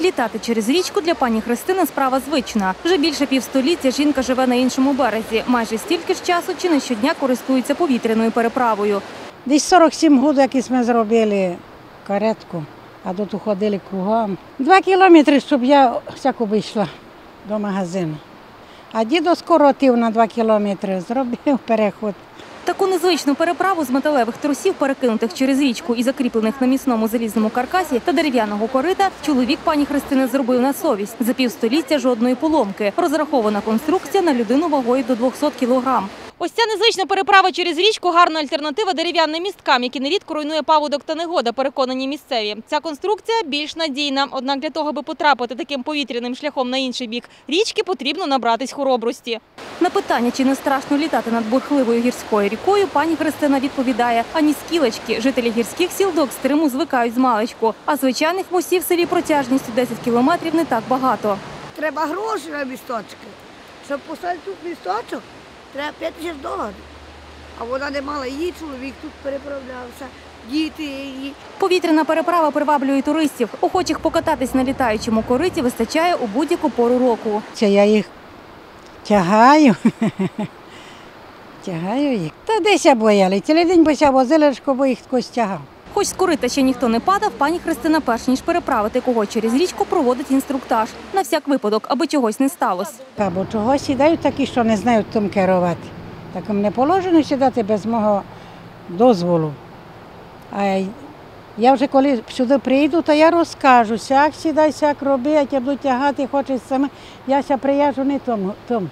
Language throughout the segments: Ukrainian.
Літати через річку для пані Христини справа звична. Вже більше півстоліття жінка живе на іншому березі. Майже стільки ж часу чи не щодня користується повітряною переправою. Десь 47 років, як ми зробили каретку, а тут ходили кругом. Два кілометри, щоб я всяко вийшла до магазину. А дідо скоротив на два кілометри, зробив переход. Таку незвичну переправу з металевих трусів, перекинутих через річку і закріплених на міцному залізному каркасі та дерев'яного корита, чоловік пані Христини зробив на совість. За півстоліття жодної поломки. Розрахована конструкція на людину вагою до 200 кілограм. Ось ця незвична переправа через річку гарна альтернатива дерев'яним місткам, які нерідко руйнує паводок та негода, переконані місцеві. Ця конструкція більш надійна. Однак для того, аби потрапити таким повітряним шляхом на інший бік річки, потрібно набратись хоробрості. На питання, чи не страшно літати над бурхливою гірською рікою, пані Христина відповідає: ані скілечки. Жителі гірських сіл до екстриму звикають з маличку. А звичайних мостів в селі протяжністю 10 кілометрів не так багато. Треба гроші на місточки. Щоб поставити тут місточок, треба 5 тисяч доларів. А вона не мала її, чоловік тут переправлявся, діти її. Повітряна переправа приваблює туристів. Охочих покататись на літаючому кориті вистачає у будь-яку пору року. Це я їх тягаю. Тягаю їх. Та десь я бояли. Цілий день бося возили, бо їх хтось тягав. Хоч з корита ще ніхто не падав, пані Христина, перш ніж переправити кого через річку, проводить інструктаж на всяк випадок, аби чогось не сталося. Або чого сідають такі, що не знають тим керувати. Так не положено сідати без мого дозволу. А я вже коли сюди прийду, то я розкажу, сяк сідай, сяк роби, я тебе буду тягати, хочеш саме. Я ся прияжу не тому. тому.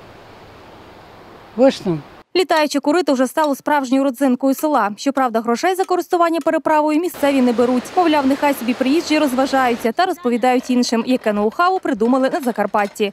Вишнем. Літаюче курити вже стало справжньою родзинкою села. Щоправда, грошей за користування переправою місцеві не беруть. Мовляв, нехай собі приїжджі розважаються та розповідають іншим, яке ноу-хау придумали на Закарпатті.